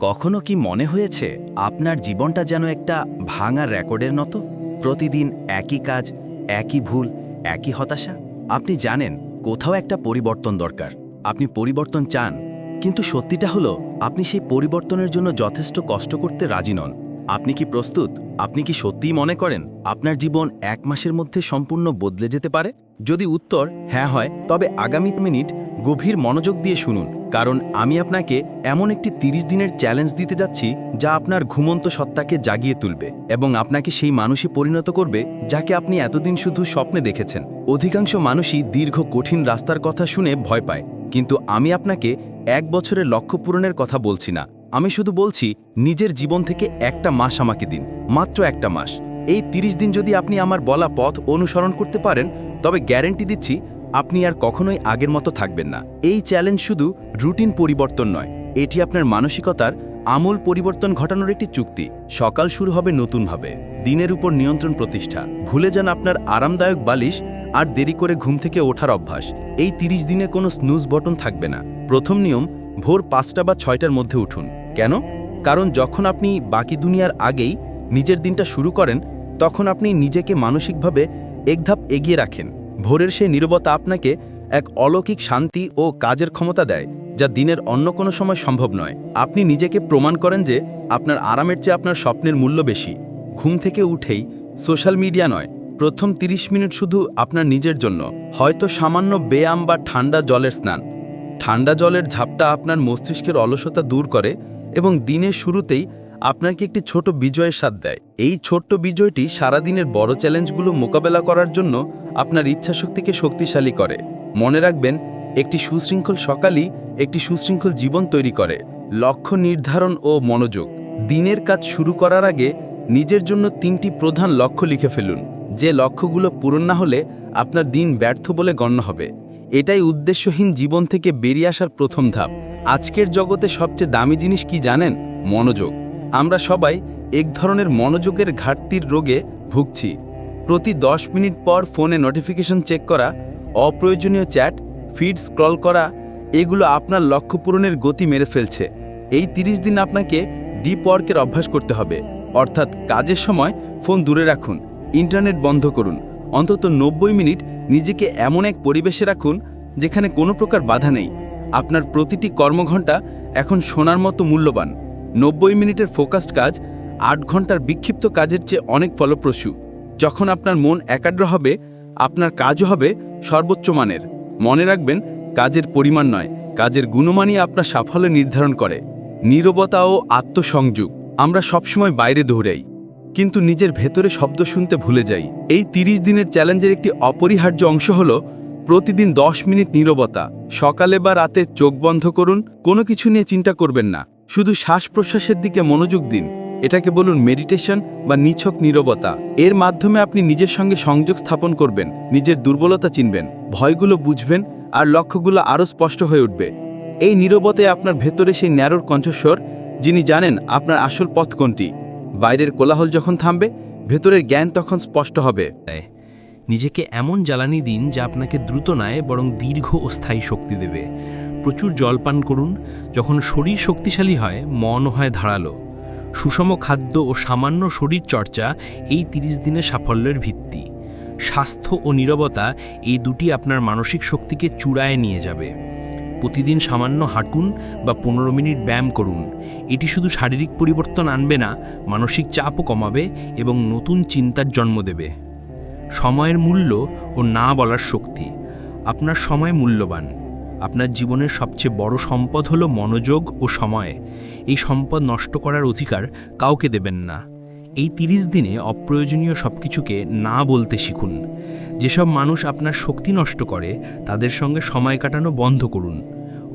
কখনো কি মনে হয়েছে আপনার জীবনটা যেন একটা ভাঙা রেকর্ডের মতো? প্রতিদিন একই কাজ, একই ভুল, একই হতাশা? আপনি জানেন, কোথাও একটা পরিবর্তন দরকার। আপনি পরিবর্তন চান, কিন্তু সত্যিটা হলো, আপনি সেই পরিবর্তনের জন্য যথেষ্ট কষ্ট করতে রাজি নন। আপনি কি প্রস্তুত? আপনি কি সত্যিই মনে করেন আপনার জীবন এক মাসের মধ্যে সম্পূর্ণ বদলে যেতে পারে? যদি উত্তর হ্যাঁ হয়, তবে আগামী মিনিট গভীর মনোযোগ দিয়ে শুনুন, কারণ আমি আপনাকে এমন একটি ৩০ দিনের চ্যালেঞ্জ দিতে যাচ্ছি যা আপনার ঘুমন্ত সত্তাকে জাগিয়ে তুলবে এবং আপনাকে সেই মানুষে পরিণত করবে যাকে আপনি এতদিন শুধু স্বপ্নে দেখেছেন। অধিকাংশ মানুষই দীর্ঘ কঠিন রাস্তার কথা শুনে ভয় পায়, কিন্তু আমি আপনাকে এক বছরের লক্ষ্য পূরণের কথা বলছি না। আমি শুধু বলছি, নিজের জীবন থেকে একটা মাস আমাকে দিন, মাত্র একটা মাস। এই ৩০ দিন যদি আপনি আমার বলা পথ অনুসরণ করতে পারেন, তবে গ্যারেন্টি দিচ্ছি, আপনি আর কখনোই আগের মতো থাকবেন না। এই চ্যালেঞ্জ শুধু রুটিন পরিবর্তন নয়, এটি আপনার মানসিকতার আমূল পরিবর্তন ঘটানোর একটি চুক্তি। সকাল শুরু হবে নতুনভাবে দিনের উপর নিয়ন্ত্রণ প্রতিষ্ঠা। ভুলে যান আপনার আরামদায়ক বালিশ আর দেরি করে ঘুম থেকে ওঠার অভ্যাস। এই ৩০ দিনে কোনো স্নুজ বটন থাকবে না। প্রথম নিয়ম ভোর পাঁচটা বা ছয়টার মধ্যে উঠুন। কেন? কারণ যখন আপনি বাকি দুনিয়ার আগেই নিজের দিনটা শুরু করেন, তখন আপনি নিজেকে মানসিকভাবে এক ধাপ এগিয়ে রাখেন। ভোরের সেই নীরবতা আপনাকে এক অলৌকিক শান্তি ও কাজের ক্ষমতা দেয়, যা দিনের অন্য কোনো সময় সম্ভব নয়। আপনি নিজেকে প্রমাণ করেন যে আপনার আরামের চেয়ে আপনার স্বপ্নের মূল্য বেশি। ঘুম থেকে উঠেই সোশ্যাল মিডিয়া নয়, প্রথম ৩০ মিনিট শুধু আপনার নিজের জন্য। হয়তো সামান্য ব্যায়াম বা ঠান্ডা জলের স্নান। ঠান্ডা জলের ঝাপটা আপনার মস্তিষ্কের অলসতা দূর করে এবং দিনের শুরুতেই আপনাকে একটি ছোট বিজয়ের স্বাদ দেয়। এই ছোট্ট বিজয়টি সারাদিনের বড় চ্যালেঞ্জগুলো মোকাবেলা করার জন্য আপনার ইচ্ছাশক্তিকে শক্তিশালী করে। মনে রাখবেন, একটি সুশৃঙ্খল সকালই একটি সুশৃঙ্খল জীবন তৈরি করে। লক্ষ্য নির্ধারণ ও মনোযোগ। দিনের কাজ শুরু করার আগে নিজের জন্য তিনটি প্রধান লক্ষ্য লিখে ফেলুন। যে লক্ষ্যগুলো পূরণ না হলে আপনার দিন ব্যর্থ বলে গণ্য হবে। এটাই উদ্দেশ্যহীন জীবন থেকে বেরিয়ে আসার প্রথম ধাপ। আজকের জগতে সবচেয়ে দামি জিনিস কি জানেন? মনোযোগ। আমরা সবাই এক ধরনের মনোযোগের ঘাটতির রোগে ভুগছি। প্রতি দশ মিনিট পর ফোনে নোটিফিকেশন চেক করা, অপ্রয়োজনীয় চ্যাট ফিড স্ক্রল করা, এগুলো আপনার লক্ষ্য পূরণের গতি মেরে ফেলছে। এই ৩০ দিন আপনাকে ডিপ ওয়ার্কের অভ্যাস করতে হবে। অর্থাৎ কাজের সময় ফোন দূরে রাখুন ইন্টারনেট বন্ধ করুন। অন্তত নব্বই মিনিট নিজেকে এমন এক পরিবেশে রাখুন যেখানে কোনো প্রকার বাধা নেই। আপনার প্রতিটি কর্মঘণ্টা এখন সোনার মতো মূল্যবান। নব্বই মিনিটের ফোকাসড কাজ আট ঘণ্টার বিক্ষিপ্ত কাজের চেয়ে অনেক ফলপ্রসূ। যখন আপনার মন একাগ্র হবে, আপনার কাজও হবে সর্বোচ্চ মানের। মনে রাখবেন, কাজের পরিমাণ নয়, কাজের গুণমানই আপনার সাফল্য নির্ধারণ করে। নীরবতা ও আত্মসংযোগ, আমরা সবসময় বাইরে দৌড়াই। কিন্তু নিজের ভেতরে শব্দ শুনতে ভুলে যাই। এই ৩০ দিনের চ্যালেঞ্জের একটি অপরিহার্য অংশ হল প্রতিদিন ১০ মিনিট নীরবতা। সকালে বা রাতে চোখ বন্ধ করুন, কোনো কিছু নিয়ে চিন্তা করবেন না। শুধু শ্বাস প্রশ্বাসের দিকে মনোযোগ দিন। এটাকে বলুন মেডিটেশন বা নিছক নীরবতা। এর মাধ্যমে আপনি নিজের সঙ্গে সংযোগ স্থাপন করবেন, নিজের দুর্বলতা চিনবেন, ভয়গুলো বুঝবেন আর লক্ষ্যগুলো আরও স্পষ্ট হয়ে উঠবে। এই নীরবতায় আপনার ভেতরে সেই ন্যারোর কণ্ঠস্বর, যিনি জানেন আপনার আসল পথ কোনটি। বাইরের কোলাহল যখন থামবে, ভেতরের জ্ঞান তখন স্পষ্ট হবে। নিজেকে এমন জ্বালানি দিন যা আপনাকে দ্রুত নয়, বরং দীর্ঘ ও স্থায়ী শক্তি দেবে। প্রচুর জল পান করুন। যখন শরীর শক্তিশালী হয় মন হয় ধারালো। সুষম খাদ্য ও সামান্য শরীর চর্চা এই ৩০ দিনের সাফল্যের ভিত্তি। স্বাস্থ্য ও নীরবতা এই দুটি আপনার মানসিক শক্তিকে চূড়ায় নিয়ে যাবে। প্রতিদিন সামান্য হাঁটুন বা পনেরো মিনিট ব্যায়াম করুন। এটি শুধু শারীরিক পরিবর্তন আনবে না, মানসিক চাপও কমাবে এবং নতুন চিন্তার জন্ম দেবে। সময়ের মূল্য ও না বলার শক্তি। আপনার সময় মূল্যবান। আপনার জীবনের সবচেয়ে বড় সম্পদ হলো মনোযোগ ও সময়। এই সম্পদ নষ্ট করার অধিকার কাউকে দেবেন না। এই ৩০ দিনে অপ্রয়োজনীয় সব কিছুকে না বলতে শিখুন। যেসব মানুষ আপনার শক্তি নষ্ট করে, তাদের সঙ্গে সময় কাটানো বন্ধ করুন।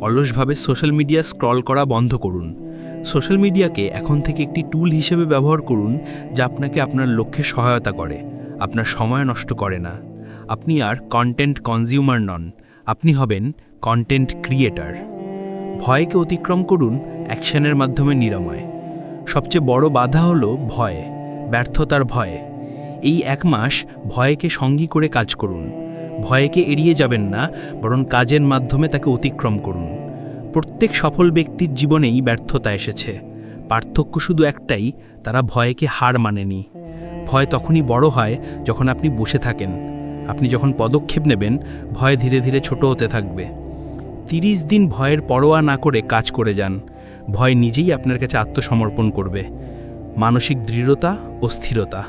অলসভাবে সোশ্যাল মিডিয়া স্ক্রল করা বন্ধ করুন। সোশ্যাল মিডিয়াকে এখন থেকে একটি টুল হিসেবে ব্যবহার করুন যা আপনাকে আপনার লক্ষ্যে সহায়তা করে। আপনার সময় নষ্ট করে না। আপনি আর কন্টেন্ট কনজিউমার নন। আপনি হবেন কন্টেন্ট ক্রিয়েটার ভয়কে অতিক্রম করুন অ্যাকশনের মাধ্যমে নিরাময়। সবচেয়ে বড় বাধা হলো ভয়, ব্যর্থতার ভয়। এই এক মাস ভয়কে সঙ্গী করে কাজ করুন। ভয়কে এড়িয়ে যাবেন না, বরং কাজের মাধ্যমে তাকে অতিক্রম করুন। প্রত্যেক সফল ব্যক্তির জীবনেই ব্যর্থতা এসেছে। পার্থক্য শুধু একটাই, তারা ভয়কে হার মানেনি। ভয় তখনই বড় হয় যখন আপনি বসে থাকেন। আপনি যখন পদক্ষেপ নেবেন, ভয় ধীরে ধীরে ছোট হতে থাকবে। তিরিশ দিন ভয়ের পরোয়া না করে কাজ করে যান। ভয় নিজেই আপনার কাছে আত্মসমর্পণ করবে। মানসিক দৃঢ়তা ও স্থিরতা।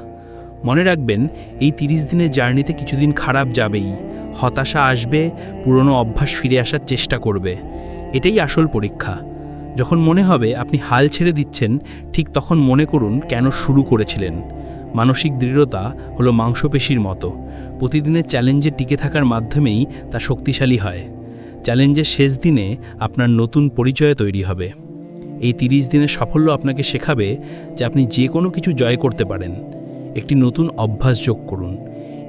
মনে রাখবেন, এই তিরিশ দিনের জার্নিতে কিছুদিন খারাপ যাবেই। হতাশা আসবে, পুরনো অভ্যাস ফিরে আসার চেষ্টা করবে। এটাই আসল পরীক্ষা। যখন মনে হবে আপনি হাল ছেড়ে দিচ্ছেন, ঠিক তখন মনে করুন কেন শুরু করেছিলেন। মানসিক দৃঢ়তা হলো মাংসপেশির মতো। প্রতিদিনের চ্যালেঞ্জে টিকে থাকার মাধ্যমেই তা শক্তিশালী হয়। চ্যালেঞ্জের শেষ দিনে আপনার নতুন পরিচয় তৈরি হবে। এই তিরিশ দিনের সাফল্য আপনাকে শেখাবে যে আপনি যে কোনো কিছু জয় করতে পারেন। একটি নতুন অভ্যাস যোগ করুন।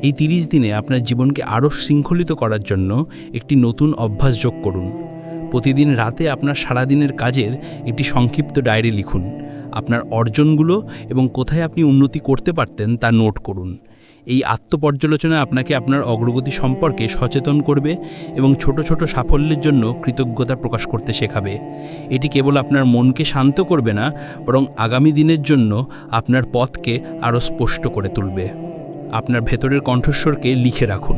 এই তিরিশ দিনে আপনার জীবনকে আরও শৃঙ্খলিত করার জন্য একটি নতুন অভ্যাস যোগ করুন। প্রতিদিন রাতে আপনার সারাদিনের কাজের একটি সংক্ষিপ্ত ডায়েরি লিখুন। আপনার অর্জনগুলো এবং কোথায় আপনি উন্নতি করতে পারতেন তা নোট করুন। এই আত্মপর্যালোচনা আপনাকে আপনার অগ্রগতি সম্পর্কে সচেতন করবে এবং ছোট ছোট সাফল্যের জন্য কৃতজ্ঞতা প্রকাশ করতে শেখাবে। এটি কেবল আপনার মনকে শান্ত করবে না, বরং আগামী দিনের জন্য আপনার পথকে আরও স্পষ্ট করে তুলবে। আপনার ভেতরের কণ্ঠস্বরকে লিখে রাখুন।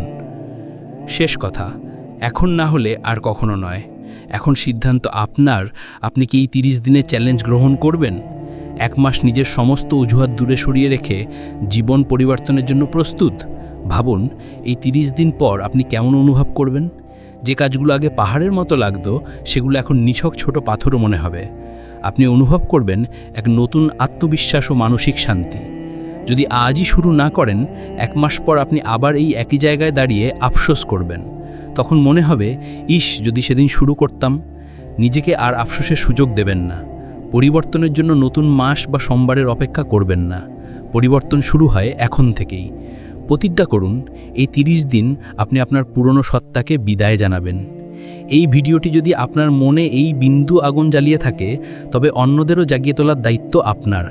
শেষ কথা, এখন না হলে আর কখনো নয়। এখন সিদ্ধান্ত আপনার। আপনি কি এই তিরিশ দিনের চ্যালেঞ্জ গ্রহণ করবেন? এক মাস নিজের সমস্ত অজুহাত দূরে সরিয়ে রেখে জীবন পরিবর্তনের জন্য প্রস্তুত? ভাবুন, এই তিরিশ দিন পর আপনি কেমন অনুভব করবেন? যে কাজগুলো আগে পাহাড়ের মতো লাগতো, সেগুলো এখন নিছক ছোট পাথরও মনে হবে। আপনি অনুভব করবেন এক নতুন আত্মবিশ্বাস ও মানসিক শান্তি। যদি আজই শুরু না করেন, এক মাস পর আপনি আবার এই একই জায়গায় দাঁড়িয়ে আফসোস করবেন। তখন মনে হবে, ইস, যদি সেদিন শুরু করতাম। নিজেকে আর আফসোসের সুযোগ দেবেন না। পরিবর্তনের জন্য নতুন মাস বা সোমবারের অপেক্ষা করবেন না। পরিবর্তন শুরু হয় এখন থেকেই। প্রতিজ্ঞা করুন, এই তিরিশ দিন আপনি আপনার পুরনো সত্তাকে বিদায় জানাবেন। এই ভিডিওটি যদি আপনার মনে এই বিন্দু আগুন জ্বালিয়ে থাকে, তবে অন্যদেরও জাগিয়ে তোলার দায়িত্ব আপনার।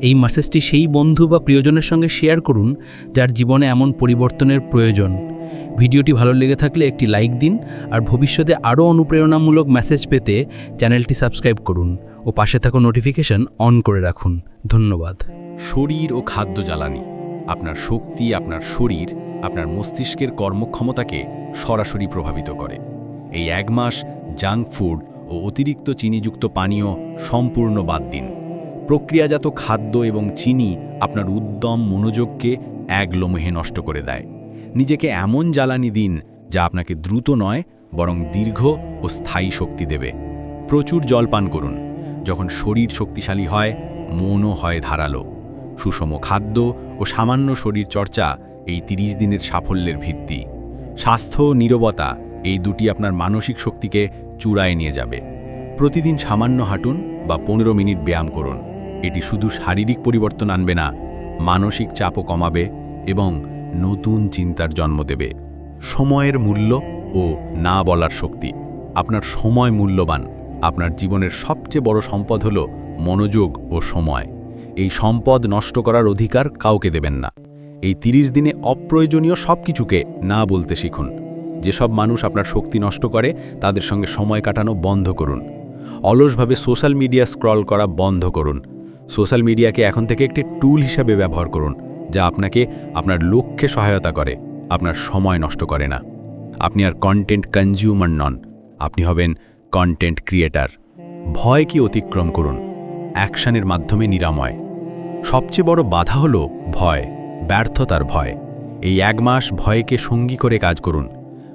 এই মেসেজটি সেই বন্ধু বা প্রিয়জনের সঙ্গে শেয়ার করুন, যার জীবনে এমন পরিবর্তনের প্রয়োজন। ভিডিওটি ভালো লেগে থাকলে একটি লাইক দিন আর ভবিষ্যতে আরও অনুপ্রেরণামূলক মেসেজ পেতে চ্যানেলটি সাবস্ক্রাইব করুন ও পাশে থাকা নোটিফিকেশন অন করে রাখুন। ধন্যবাদ। শরীর ও খাদ্য জ্বালানি। আপনার শক্তি, আপনার শরীর, আপনার মস্তিষ্কের কর্মক্ষমতাকে সরাসরি প্রভাবিত করে। এই এক মাস জাঙ্ক ফুড ও অতিরিক্ত চিনিযুক্ত পানীয় সম্পূর্ণ বাদ দিন। প্রক্রিয়াজাত খাদ্য এবং চিনি আপনার উদ্যম মনোযোগকে এক লোমহে নষ্ট করে দেয়। নিজেকে এমন জ্বালানি দিন যা আপনাকে দ্রুত নয়, বরং দীর্ঘ ও স্থায়ী শক্তি দেবে। প্রচুর জল পান করুন। যখন শরীর শক্তিশালী হয়, মনও হয় ধারালো। সুষম খাদ্য ও সামান্য শরীর চর্চা এই তিরিশ দিনের সাফল্যের ভিত্তি। স্বাস্থ্য ও নীরবতা এই দুটি আপনার মানসিক শক্তিকে চূড়ায় নিয়ে যাবে। প্রতিদিন সামান্য হাঁটুন বা পনেরো মিনিট ব্যায়াম করুন। এটি শুধু শারীরিক পরিবর্তন আনবে না, মানসিক চাপও কমাবে এবং নতুন চিন্তার জন্ম দেবে। সময়ের মূল্য ও না বলার শক্তি। আপনার সময় মূল্যবান। আপনার জীবনের সবচেয়ে বড় সম্পদ হল মনোযোগ ও সময়। এই সম্পদ নষ্ট করার অধিকার কাউকে দেবেন না। এই তিরিশ দিনে অপ্রয়োজনীয় সব কিছুকে না বলতে শিখুন। যেসব মানুষ আপনার শক্তি নষ্ট করে, তাদের সঙ্গে সময় কাটানো বন্ধ করুন। অলসভাবে সোশ্যাল মিডিয়া স্ক্রল করা বন্ধ করুন। সোশ্যাল মিডিয়াকে এখন থেকে একটি টুল হিসাবে ব্যবহার করুন। যা আপনাকে আপনার লক্ষ্যে সহায়তা করে, আপনার সময় নষ্ট করে না। আপনি আর কন্টেন্ট কনজিউমার নন, আপনি হবেন কন্টেন্ট ক্রিয়েটার ভয় কি অতিক্রম করুন, অ্যাকশানের মাধ্যমে নিরাময়। সবচেয়ে বড় বাধা হল ভয়, ব্যর্থতার ভয়। এই এক মাস ভয়কে সঙ্গী করে কাজ করুন,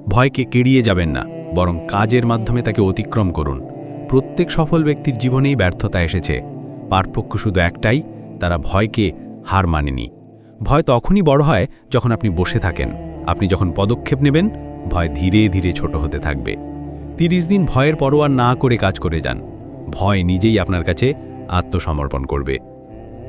ভয়কে কেড়িয়ে যাবেন না, বরং কাজের মাধ্যমে তাকে অতিক্রম করুন। প্রত্যেক সফল ব্যক্তির জীবনেই ব্যর্থতা এসেছে, পার্থক্য শুধু একটাই, তারা ভয়কে হার মানেনি। ভয় তখনই বড় হয় যখন আপনি বসে থাকেন। আপনি যখন পদক্ষেপ নেবেন, ভয় ধীরে ধীরে ছোট হতে থাকবে। তিরিশ দিন ভয়ের পরোয়া না করে কাজ করে যান। ভয় নিজেই আপনার কাছে আত্মসমর্পণ করবে।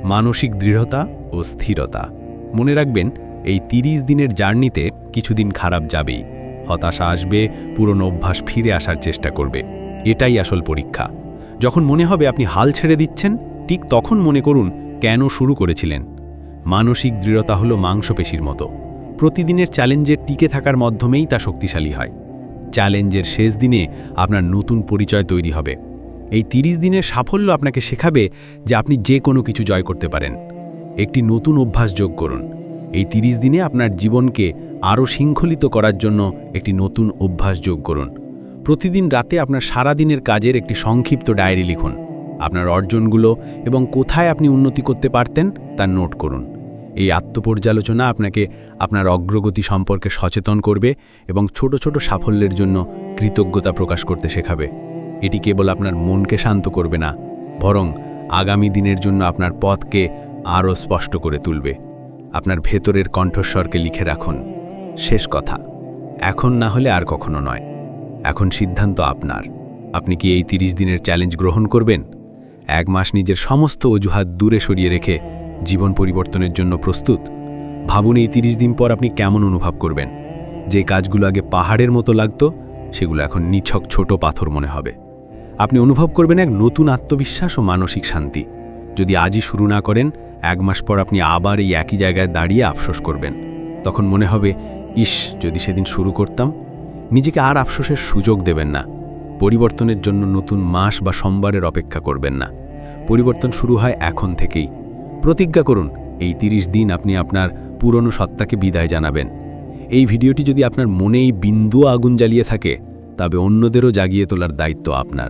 মানসিক দৃঢ়তা ও স্থিরতা। মনে রাখবেন, এই তিরিশ দিনের জার্নিতে কিছুদিন খারাপ যাবেই। হতাশা আসবে, পুরনো অভ্যাস ফিরে আসার চেষ্টা করবে। এটাই আসল পরীক্ষা। যখন মনে হবে আপনি হাল ছেড়ে দিচ্ছেন, ঠিক তখন মনে করুন কেন শুরু করেছিলেন। মানসিক দৃঢ়তা হলো মাংসপেশির মতো। প্রতিদিনের চ্যালেঞ্জের টিকে থাকার মাধ্যমেই তা শক্তিশালী হয়। চ্যালেঞ্জের শেষ দিনে আপনার নতুন পরিচয় তৈরি হবে। এই তিরিশ দিনের সাফল্য আপনাকে শেখাবে যে আপনি যে কোনো কিছু জয় করতে পারেন। একটি নতুন অভ্যাস যোগ করুন। এই তিরিশ দিনে আপনার জীবনকে আরও শৃঙ্খলিত করার জন্য একটি নতুন অভ্যাস যোগ করুন। প্রতিদিন রাতে আপনার সারা দিনের কাজের একটি সংক্ষিপ্ত ডায়েরি লিখুন। আপনার অর্জনগুলো এবং কোথায় আপনি উন্নতি করতে পারতেন তা নোট করুন। এই আত্মপর্যালোচনা আপনাকে আপনার অগ্রগতি সম্পর্কে সচেতন করবে এবং ছোট ছোট সাফল্যের জন্য কৃতজ্ঞতা প্রকাশ করতে শেখাবে। এটি কেবল আপনার মনকে শান্ত করবে না, বরং আগামী দিনের জন্য আপনার পথকে আরও স্পষ্ট করে তুলবে। আপনার ভেতরের কণ্ঠস্বরকে লিখে রাখুন, শেষ কথা, এখন না হলে আর কখনো নয়। এখন সিদ্ধান্ত আপনার। আপনি কি এই তিরিশ দিনের চ্যালেঞ্জ গ্রহণ করবেন? এক মাস নিজের সমস্ত অজুহাত দূরে সরিয়ে রেখে জীবন পরিবর্তনের জন্য প্রস্তুত? ভাবুন এই তিরিশ দিন পর আপনি কেমন অনুভব করবেন? যে কাজগুলো আগে পাহাড়ের মতো লাগতো, সেগুলো এখন নিছক ছোট পাথর মনে হবে। আপনি অনুভব করবেন এক নতুন আত্মবিশ্বাস ও মানসিক শান্তি। যদি আজই শুরু না করেন, এক মাস পর আপনি আবার এই একই জায়গায় দাঁড়িয়ে আফসোস করবেন। তখন মনে হবে, ইস, যদি সেদিন শুরু করতাম। নিজেকে আর আফসোসের সুযোগ দেবেন না। পরিবর্তনের জন্য নতুন মাস বা সোমবারের অপেক্ষা করবেন না। পরিবর্তন শুরু হয় এখন থেকেই। প্রতিজ্ঞা করুন, এই ৩০ দিন আপনি আপনার পুরনো সত্তাকে বিদায় জানাবেন। এই ভিডিওটি যদি আপনার মনেই বিন্দু আগুন জ্বালিয়ে থাকে, তবে অন্যদেরও জাগিয়ে তোলার দায়িত্ব আপনার।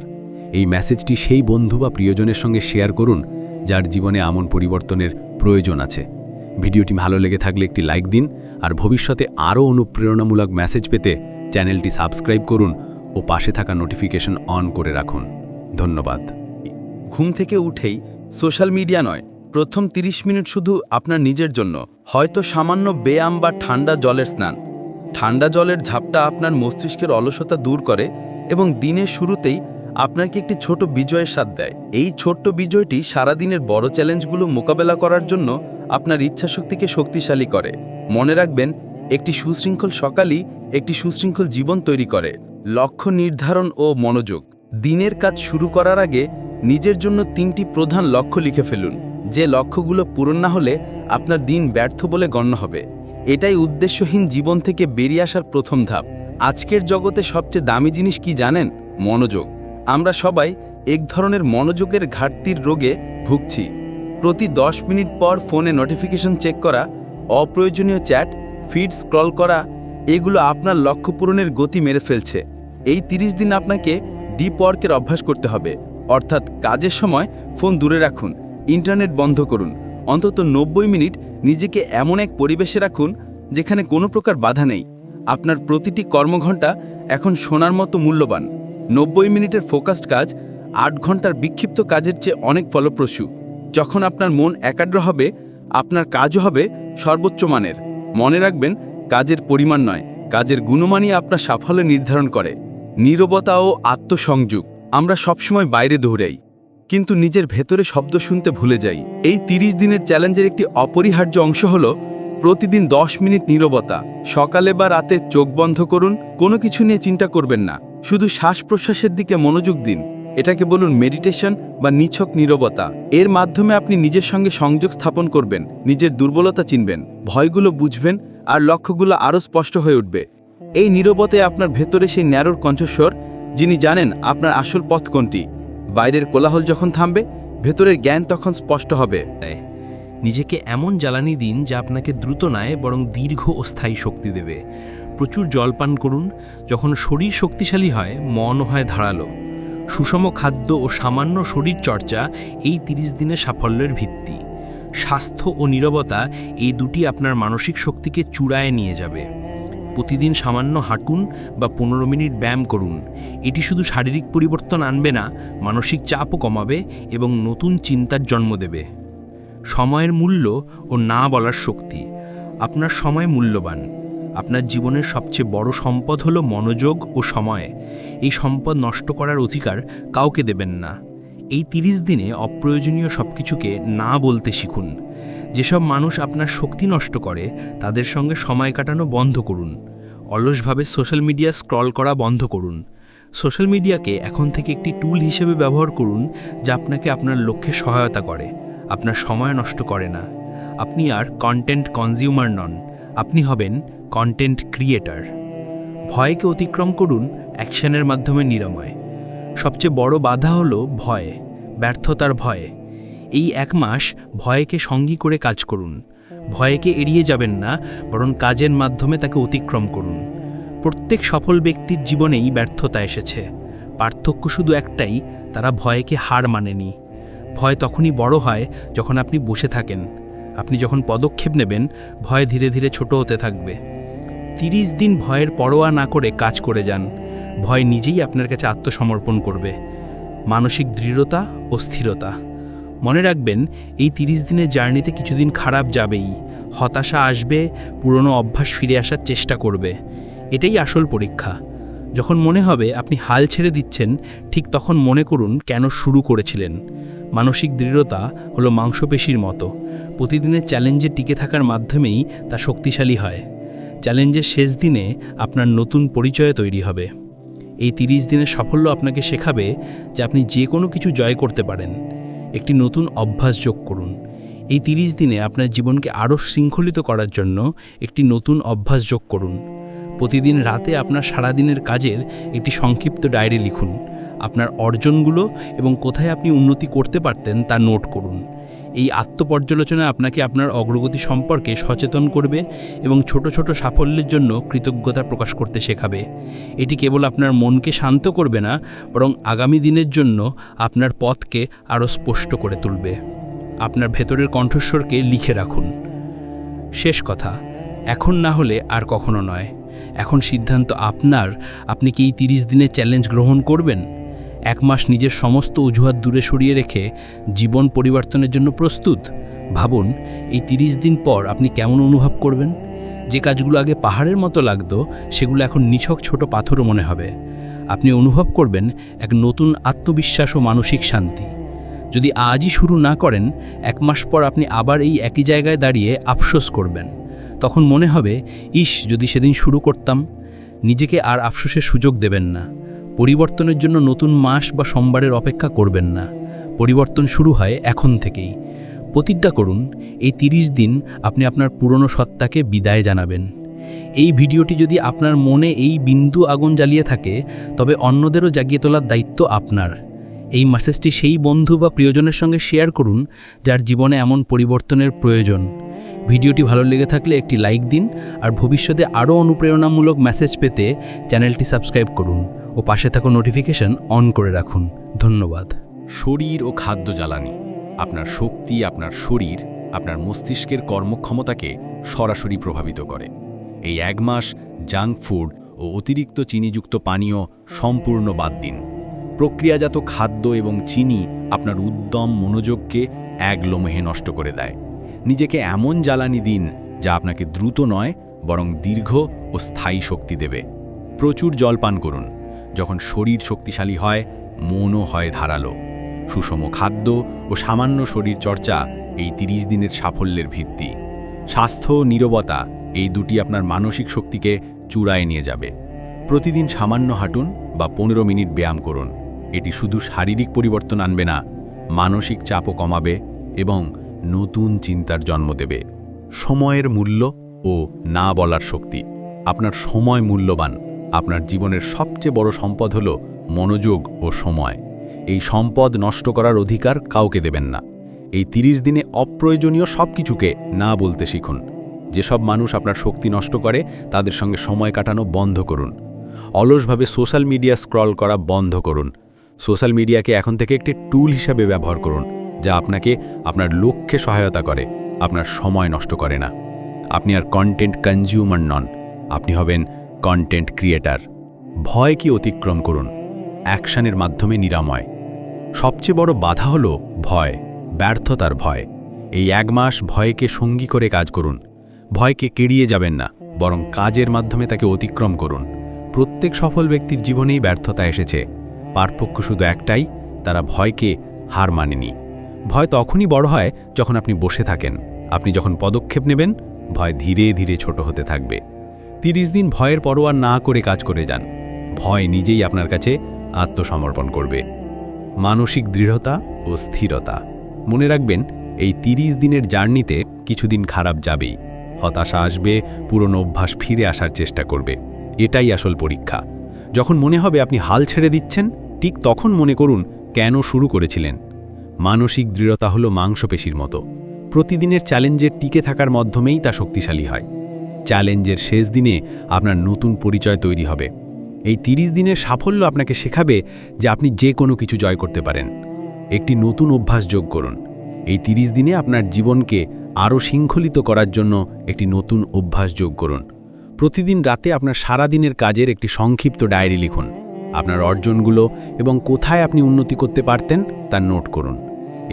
এই মেসেজটি সেই বন্ধু বা প্রিয়জনের সঙ্গে শেয়ার করুন, যার জীবনে এমন পরিবর্তনের প্রয়োজন আছে। ভিডিওটি ভালো লেগে থাকলে একটি লাইক দিন, আর ভবিষ্যতে আরও অনুপ্রেরণামূলক মেসেজ পেতে চ্যানেলটি সাবস্ক্রাইব করুন ও পাশে থাকা নোটিফিকেশন অন করে রাখুন। ধন্যবাদ। ঘুম থেকে উঠেই সোশ্যাল মিডিয়া নয় প্রথম ৩০ মিনিট শুধু আপনার নিজের জন্য, হয়তো সামান্য ব্যায়াম বা ঠান্ডা জলের স্নান। ঠান্ডা জলের ঝাপটা আপনার মস্তিষ্কের অলসতা দূর করে এবং দিনের শুরুতেই আপনাকে একটি ছোট বিজয়ের স্বাদ দেয়। এই ছোট্ট বিজয়টি সারাদিনের বড় চ্যালেঞ্জগুলো মোকাবেলা করার জন্য আপনার ইচ্ছাশক্তিকে শক্তিশালী করে। মনে রাখবেন, একটি সুশৃঙ্খল সকালই একটি সুশৃঙ্খল জীবন তৈরি করে। লক্ষ্য নির্ধারণ ও মনোযোগ। দিনের কাজ শুরু করার আগে নিজের জন্য তিনটি প্রধান লক্ষ্য লিখে ফেলুন। যে লক্ষ্যগুলো পূরণ না হলে আপনার দিন ব্যর্থ বলে গণ্য হবে। এটাই উদ্দেশ্যহীন জীবন থেকে বেরিয়ে আসার প্রথম ধাপ। আজকের জগতে সবচেয়ে দামি জিনিস কি জানেন? মনোযোগ। আমরা সবাই এক ধরনের মনোযোগের ঘাটতির রোগে ভুগছি। প্রতি দশ মিনিট পর ফোনে নোটিফিকেশন চেক করা, অপ্রয়োজনীয় চ্যাট, ফিড স্ক্রল করা, এগুলো আপনার লক্ষ্য পূরণের গতি মেরে ফেলছে। এই ৩০ দিন আপনাকে ডিপ ওয়ার্কের অভ্যাস করতে হবে। অর্থাৎ কাজের সময় ফোন দূরে রাখুন। ইন্টারনেট বন্ধ করুন। অন্তত নব্বই মিনিট নিজেকে এমন এক পরিবেশে রাখুন, যেখানে কোনো প্রকার বাধা নেই। আপনার প্রতিটি কর্মঘণ্টা এখন সোনার মতো মূল্যবান। নব্বই মিনিটের ফোকাসড কাজ আট ঘণ্টার বিক্ষিপ্ত কাজের চেয়ে অনেক ফলপ্রসূ। যখন আপনার মন একাগ্র হবে, আপনার কাজও হবে সর্বোচ্চ মানের। মনে রাখবেন, কাজের পরিমাণ নয়, কাজের গুণমানই আপনার সাফল্য নির্ধারণ করে। নীরবতা ও আত্মসংযোগ, আমরা সবসময় বাইরে দৌড়াই। কিন্তু নিজের ভেতরে শব্দ শুনতে ভুলে যাই। এই ৩০ দিনের চ্যালেঞ্জের একটি অপরিহার্য অংশ হল প্রতিদিন ১০ মিনিট নীরবতা। সকালে বা রাতে চোখ বন্ধ করুন, কোনো কিছু নিয়ে চিন্তা করবেন না। শুধু শ্বাস প্রশ্বাসের দিকে মনোযোগ দিন। এটাকে বলুন মেডিটেশন বা নিছক নীরবতা। এর মাধ্যমে আপনি নিজের সঙ্গে সংযোগ স্থাপন করবেন, নিজের দুর্বলতা চিনবেন, ভয়গুলো বুঝবেন আর লক্ষ্যগুলো আরও স্পষ্ট হয়ে উঠবে। এই নীরবতায় আপনার ভেতরে সেই ন্যারোর কণ্ঠস্বর, যিনি জানেন আপনার আসল পথ কোনটি। বাইরের কোলাহল যখন থামবে, ভেতরের জ্ঞান তখন স্পষ্ট হবে। নিজেকে এমন জ্বালানি দিন যা আপনাকে দ্রুত নয়, বরং দীর্ঘ ও স্থায়ী শক্তি দেবে। প্রচুর জল পান করুন, যখন শরীর শক্তিশালী হয়, মনও হয় ধারালো। সুষম খাদ্য ও সামান্য শরীর চর্চা এই ৩০ দিনের সাফল্যের ভিত্তি। স্বাস্থ্য ও নীরবতা এই দুটি আপনার মানসিক শক্তিকে চূড়ায় নিয়ে যাবে। প্রতিদিন সামান্য হাঁটুন বা পনেরো মিনিট ব্যায়াম করুন। এটি শুধু শারীরিক পরিবর্তন আনবে না, মানসিক চাপও কমাবে এবং নতুন চিন্তার জন্ম দেবে। সময়ের মূল্য ও না বলার শক্তি। আপনার সময় মূল্যবান। আপনার জীবনের সবচেয়ে বড় সম্পদ হলো মনোযোগ ও সময়। এই সম্পদ নষ্ট করার অধিকার কাউকে দেবেন না। এই ৩০ দিনে অপ্রয়োজনীয় সব কিছুকে না বলতে শিখুন। যেসব মানুষ আপনার শক্তি নষ্ট করে, তাদের সঙ্গে সময় কাটানো বন্ধ করুন। অলসভাবে সোশ্যাল মিডিয়া স্ক্রল করা বন্ধ করুন। সোশ্যাল মিডিয়াকে এখন থেকে একটি টুল হিসেবে ব্যবহার করুন, যা আপনাকে আপনার লক্ষ্যে সহায়তা করে। আপনার সময় নষ্ট করে না। আপনি আর কন্টেন্ট কনজিউমার নন। আপনি হবেন কন্টেন্ট ক্রিয়েটার ভয়কে অতিক্রম করুন অ্যাকশনের মাধ্যমে নিরাময়। সবচেয়ে বড় বাধা হলো ভয়, ব্যর্থতার ভয়। এই এক মাস ভয়কে সঙ্গী করে কাজ করুন। ভয়কে এড়িয়ে যাবেন না, বরং কাজের মাধ্যমে তাকে অতিক্রম করুন। প্রত্যেক সফল ব্যক্তির জীবনেই ব্যর্থতা এসেছে। পার্থক্য শুধু একটাই, তারা ভয়কে হার মানেনি। ভয় তখনই বড় হয় যখন আপনি বসে থাকেন। আপনি যখন পদক্ষেপ নেবেন, ভয় ধীরে ধীরে ছোট হতে থাকবে। তিরিশ দিন ভয়ের পরোয়া না করে কাজ করে যান। ভয় নিজেই আপনার কাছে আত্মসমর্পণ করবে। মানসিক দৃঢ়তা ও স্থিরতা। মনে রাখবেন, এই তিরিশ দিনের জার্নিতে কিছুদিন খারাপ যাবেই। হতাশা আসবে, পুরনো অভ্যাস ফিরে আসার চেষ্টা করবে। এটাই আসল পরীক্ষা। যখন মনে হবে আপনি হাল ছেড়ে দিচ্ছেন, ঠিক তখন মনে করুন কেন শুরু করেছিলেন। মানসিক দৃঢ়তা হলো মাংসপেশির মতো। প্রতিদিনের চ্যালেঞ্জে টিকে থাকার মাধ্যমেই তা শক্তিশালী হয়। চ্যালেঞ্জের শেষ দিনে আপনার নতুন পরিচয় তৈরি হবে। এই তিরিশ দিনের সাফল্য আপনাকে শেখাবে যে আপনি যে কোনো কিছু জয় করতে পারেন। একটি নতুন অভ্যাস যোগ করুন। এই তিরিশ দিনে আপনার জীবনকে আরও শৃঙ্খলিত করার জন্য একটি নতুন অভ্যাস যোগ করুন। প্রতিদিন রাতে আপনার সারাদিনের কাজের একটি সংক্ষিপ্ত ডায়েরি লিখুন। আপনার অর্জনগুলো এবং কোথায় আপনি উন্নতি করতে পারতেন তা নোট করুন। এই আত্মপর্যালোচনা আপনাকে আপনার অগ্রগতি সম্পর্কে সচেতন করবে এবং ছোট ছোট সাফল্যের জন্য কৃতজ্ঞতা প্রকাশ করতে শেখাবে। এটি কেবল আপনার মনকে শান্ত করবে না, বরং আগামী দিনের জন্য আপনার পথকে আরও স্পষ্ট করে তুলবে। আপনার ভেতরের কণ্ঠস্বরকে লিখে রাখুন। শেষ কথা, এখন না হলে আর কখনো নয়। এখন সিদ্ধান্ত আপনার। আপনি কি এই তিরিশ দিনের চ্যালেঞ্জ গ্রহণ করবেন? এক মাস নিজের সমস্ত অজুহাত দূরে সরিয়ে রেখে জীবন পরিবর্তনের জন্য প্রস্তুত? ভাবুন, এই তিরিশ দিন পর আপনি কেমন অনুভব করবেন? যে কাজগুলো আগে পাহাড়ের মতো লাগতো, সেগুলো এখন নিছক ছোট পাথরও মনে হবে। আপনি অনুভব করবেন এক নতুন আত্মবিশ্বাস ও মানসিক শান্তি। যদি আজই শুরু না করেন, এক মাস পর আপনি আবার এই একই জায়গায় দাঁড়িয়ে আফসোস করবেন। তখন মনে হবে, ইস, যদি সেদিন শুরু করতাম। নিজেকে আর আফসোসের সুযোগ দেবেন না। পরিবর্তনের জন্য নতুন মাস বা সোমবারের অপেক্ষা করবেন না। পরিবর্তন শুরু হয় এখন থেকেই। প্রতিজ্ঞা করুন, এই তিরিশ দিন আপনি আপনার পুরনো সত্তাকে বিদায় জানাবেন। এই ভিডিওটি যদি আপনার মনে এই বিন্দু আগুন জ্বালিয়ে থাকে, তবে অন্যদেরও জাগিয়ে তোলার দায়িত্ব আপনার। এই মেসেজটি সেই বন্ধু বা প্রিয়জনের সঙ্গে শেয়ার করুন, যার জীবনে এমন পরিবর্তনের প্রয়োজন। ভিডিওটি ভালো লেগে থাকলে একটি লাইক দিন, আর ভবিষ্যতে আরও অনুপ্রেরণামূলক মেসেজ পেতে চ্যানেলটি সাবস্ক্রাইব করুন। ও পাশে থাকা নোটিফিকেশন অন করে রাখুন। ধন্যবাদ। শরীর ও খাদ্য জ্বালানি। আপনার শক্তি, আপনার শরীর, আপনার মস্তিষ্কের কর্মক্ষমতাকে সরাসরি প্রভাবিত করে। এই এক মাস জাঙ্ক ফুড ও অতিরিক্ত চিনিযুক্ত পানীয় সম্পূর্ণ বাদ দিন। প্রক্রিয়াজাত খাদ্য এবং চিনি আপনার উদ্যম মনোযোগকে এক লোমহে নষ্ট করে দেয়। নিজেকে এমন জ্বালানি দিন যা আপনাকে দ্রুত নয়, বরং দীর্ঘ ও স্থায়ী শক্তি দেবে। প্রচুর জল পান করুন। যখন শরীর শক্তিশালী হয়, মনও হয় ধারালো। সুষম খাদ্য ও সামান্য শরীর চর্চা এই তিরিশ দিনের সাফল্যের ভিত্তি। স্বাস্থ্য নীরবতা এই দুটি আপনার মানসিক শক্তিকে চূড়ায় নিয়ে যাবে। প্রতিদিন সামান্য হাঁটুন বা পনেরো মিনিট ব্যায়াম করুন। এটি শুধু শারীরিক পরিবর্তন আনবে না, মানসিক চাপও কমাবে এবং নতুন চিন্তার জন্ম দেবে। সময়ের মূল্য ও না বলার শক্তি। আপনার সময় মূল্যবান। আপনার জীবনের সবচেয়ে বড় সম্পদ হল মনোযোগ ও সময়। এই সম্পদ নষ্ট করার অধিকার কাউকে দেবেন না। এই তিরিশ দিনে অপ্রয়োজনীয় সব কিছুকে না বলতে শিখুন। যেসব মানুষ আপনার শক্তি নষ্ট করে, তাদের সঙ্গে সময় কাটানো বন্ধ করুন। অলসভাবে সোশ্যাল মিডিয়া স্ক্রল করা বন্ধ করুন। সোশ্যাল মিডিয়াকে এখন থেকে একটি টুল হিসাবে ব্যবহার করুন, যা আপনাকে আপনার লক্ষ্যে সহায়তা করে, আপনার সময় নষ্ট করে না। আপনি আর কন্টেন্ট কনজিউমার নন। আপনি হবেন কন্টেন্ট ক্রিয়েটার ভয় কি অতিক্রম করুন, অ্যাকশনের মাধ্যমে নিরাময়। সবচেয়ে বড় বাধা হলো ভয়, ব্যর্থতার ভয়। এই এক মাস ভয়কে সঙ্গী করে কাজ করুন। ভয়কে কেড়িয়ে যাবেন না, বরং কাজের মাধ্যমে তাকে অতিক্রম করুন। প্রত্যেক সফল ব্যক্তির জীবনেই ব্যর্থতা এসেছে। পার্থক্য শুধু একটাই, তারা ভয়কে হার মানেনি। ভয় তখনই বড় হয় যখন আপনি বসে থাকেন। আপনি যখন পদক্ষেপ নেবেন, ভয় ধীরে ধীরে ছোট হতে থাকবে। তিরিশ দিন ভয়ের পরোয়া না করে কাজ করে যান। ভয় নিজেই আপনার কাছে আত্মসমর্পণ করবে। মানসিক দৃঢ়তা ও স্থিরতা। মনে রাখবেন, এই তিরিশ দিনের জার্নিতে কিছুদিন খারাপ যাবেই। হতাশা আসবে, পুরনো অভ্যাস ফিরে আসার চেষ্টা করবে। এটাই আসল পরীক্ষা। যখন মনে হবে আপনি হাল ছেড়ে দিচ্ছেন, ঠিক তখন মনে করুন কেন শুরু করেছিলেন। মানসিক দৃঢ়তা হলো মাংসপেশির মতো। প্রতিদিনের চ্যালেঞ্জের টিকে থাকার মাধ্যমেই তা শক্তিশালী হয়। চ্যালেঞ্জের শেষ দিনে আপনার নতুন পরিচয় তৈরি হবে। এই ৩০ দিনের সাফল্য আপনাকে শেখাবে যে আপনি যে কোনো কিছু জয় করতে পারেন। একটি নতুন অভ্যাস যোগ করুন। এই ৩০ দিনে আপনার জীবনকে আরও শৃঙ্খলিত করার জন্য একটি নতুন অভ্যাস যোগ করুন। প্রতিদিন রাতে আপনার সারা দিনের কাজের একটি সংক্ষিপ্ত ডায়েরি লিখুন। আপনার অর্জনগুলো এবং কোথায় আপনি উন্নতি করতে পারতেন তা নোট করুন।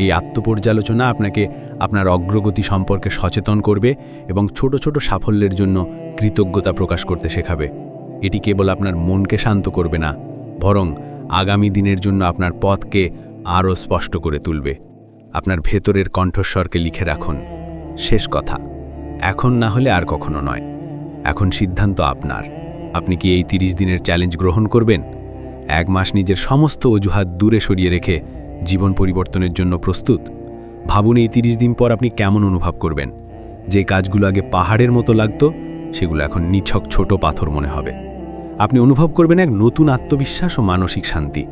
এই আত্মপর্যালোচনা আপনাকে আপনার অগ্রগতি সম্পর্কে সচেতন করবে এবং ছোট ছোট সাফল্যের জন্য কৃতজ্ঞতা প্রকাশ করতে শেখাবে। এটি কেবল আপনার মনকে শান্ত করবে না, বরং আগামী দিনের জন্য আপনার পথকে আরও স্পষ্ট করে তুলবে। আপনার ভেতরের কণ্ঠস্বরকে লিখে রাখুন, শেষ কথা, এখন না হলে আর কখনো নয়। এখন সিদ্ধান্ত আপনার। আপনি কি এই ৩০ দিনের চ্যালেঞ্জ গ্রহণ করবেন? এক মাস নিজের সমস্ত অজুহাত দূরে সরিয়ে রেখে জীবন পরিবর্তনের জন্য প্রস্তুত? ভাবুন এই ৩০ দিন পর আপনি কেমন অনুভব করবেন? যে কাজগুলো আগে পাহাড়ের মতো লাগতো, সেগুলো এখন নিছক ছোট পাথর মনে হবে। আপনি অনুভব করবেন এক নতুন আত্মবিশ্বাস ও মানসিক শান্তি।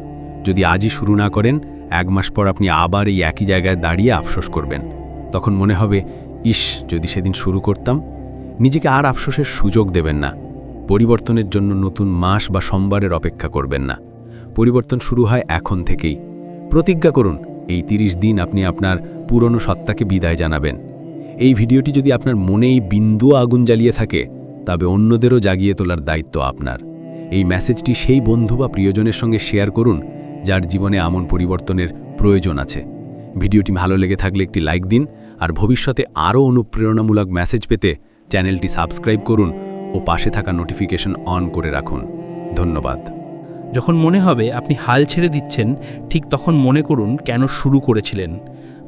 যদি আজই শুরু না করেন, এক মাস পর আপনি আবার এই একই জায়গায় দাঁড়িয়ে আফসোস করবেন। তখন মনে হবে, ইস, যদি সেদিন শুরু করতাম, নিজেকে আর আফসোসের সুযোগ দেবেন না। পরিবর্তনের জন্য নতুন মাস বা সোমবারের অপেক্ষা করবেন না। পরিবর্তন শুরু হয় এখন থেকেই। প্রতিজ্ঞা করুন, এই ৩০ দিন আপনি আপনার পুরনো সত্তাকে বিদায় জানাবেন। এই ভিডিওটি যদি আপনার মনেই বিন্দু আগুন জ্বালিয়ে থাকে, তবে অন্যদেরও জাগিয়ে তোলার দায়িত্ব আপনার। এই মেসেজটি সেই বন্ধু বা প্রিয়জনের সঙ্গে শেয়ার করুন, যার জীবনে আমন পরিবর্তনের প্রয়োজন আছে। ভিডিওটি ভালো লেগে থাকলে একটি লাইক দিন, আর ভবিষ্যতে আরও অনুপ্রেরণামূলক মেসেজ পেতে চ্যানেলটি সাবস্ক্রাইব করুন ও পাশে থাকা নোটিফিকেশন অন করে রাখুন। ধন্যবাদ। যখন মনে হবে আপনি হাল ছেড়ে দিচ্ছেন, ঠিক তখন মনে করুন কেন শুরু করেছিলেন।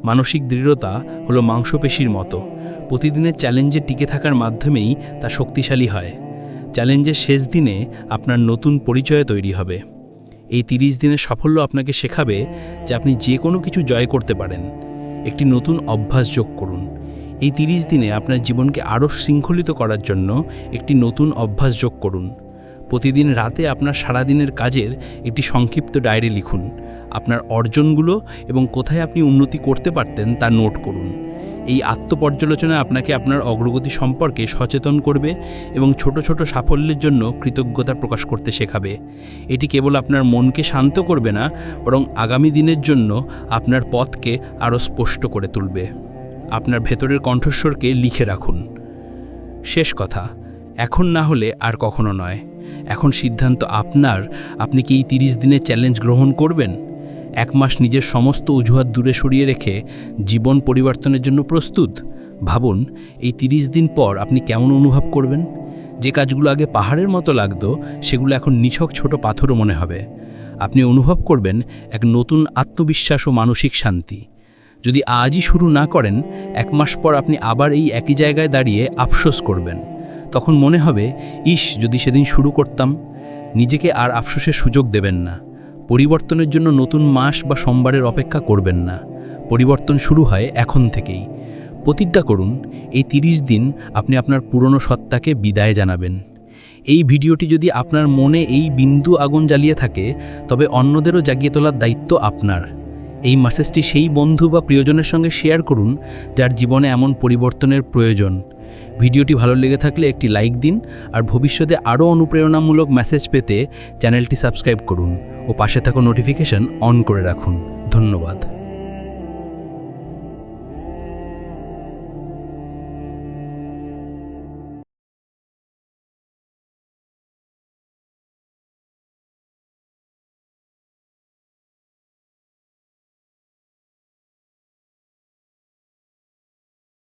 মানসিক দৃঢ়তা হলো মাংসপেশির মতো। প্রতিদিনের চ্যালেঞ্জে টিকে থাকার মাধ্যমেই তা শক্তিশালী হয়। চ্যালেঞ্জের শেষ দিনে আপনার নতুন পরিচয় তৈরি হবে। এই ৩০ দিনের সাফল্য আপনাকে শেখাবে যে আপনি যে কোনো কিছু জয় করতে পারেন। একটি নতুন অভ্যাস যোগ করুন। এই ৩০ দিনে আপনার জীবনকে আরও শৃঙ্খলিত করার জন্য একটি নতুন অভ্যাস যোগ করুন। প্রতিদিন রাতে আপনার সারাদিনের কাজের একটি সংক্ষিপ্ত ডায়েরি লিখুন। আপনার অর্জনগুলো এবং কোথায় আপনি উন্নতি করতে পারতেন তা নোট করুন। এই আত্মপর্যালোচনা আপনাকে আপনার অগ্রগতি সম্পর্কে সচেতন করবে এবং ছোট ছোট সাফল্যের জন্য কৃতজ্ঞতা প্রকাশ করতে শেখাবে। এটি কেবল আপনার মনকে শান্ত করবে না, বরং আগামী দিনের জন্য আপনার পথকে আরও স্পষ্ট করে তুলবে। আপনার ভেতরের কণ্ঠস্বরকে লিখে রাখুন। শেষ কথা, এখন না হলে আর কখনো নয়। এখন সিদ্ধান্ত আপনার। আপনি কি এই তিরিশ দিনের চ্যালেঞ্জ গ্রহণ করবেন? এক মাস নিজের সমস্ত অজুহাত দূরে সরিয়ে রেখে জীবন পরিবর্তনের জন্য প্রস্তুত? ভাবুন, এই তিরিশ দিন পর আপনি কেমন অনুভব করবেন? যে কাজগুলো আগে পাহাড়ের মতো লাগতো, সেগুলো এখন নিছক ছোট পাথরও মনে হবে। আপনি অনুভব করবেন এক নতুন আত্মবিশ্বাস ও মানসিক শান্তি। যদি আজই শুরু না করেন, এক মাস পর আপনি আবার এই একই জায়গায় দাঁড়িয়ে আফসোস করবেন। তখন মনে হবে ইস যদি সেদিন শুরু করতাম, নিজেকে আর আফসোসের সুযোগ দেবেন না। পরিবর্তনের জন্য নতুন মাস বা সোমবারের অপেক্ষা করবেন না। পরিবর্তন শুরু হয় এখন থেকেই। প্রতিজ্ঞা করুন, এই ৩০ দিন আপনি আপনার পুরনো সত্তাকে বিদায় জানাবেন। এই ভিডিওটি যদি আপনার মনে এই বিন্দু আগুন জ্বালিয়ে থাকে, তবে অন্যদেরও জাগিয়ে তোলার দায়িত্ব আপনার। এই মেসেজটি সেই বন্ধু বা প্রিয়জনের সঙ্গে শেয়ার করুন, যার জীবনে এমন পরিবর্তনের প্রয়োজন। ভিডিওটি ভালো লেগে থাকলে একটি লাইক দিন আর ভবিষ্যতে আরও অনুপ্রেরণামূলক মেসেজ পেতে চ্যানেলটি সাবস্ক্রাইব করুন ও পাশে থাকা নোটিফিকেশন অন করে রাখুন। ধন্যবাদ।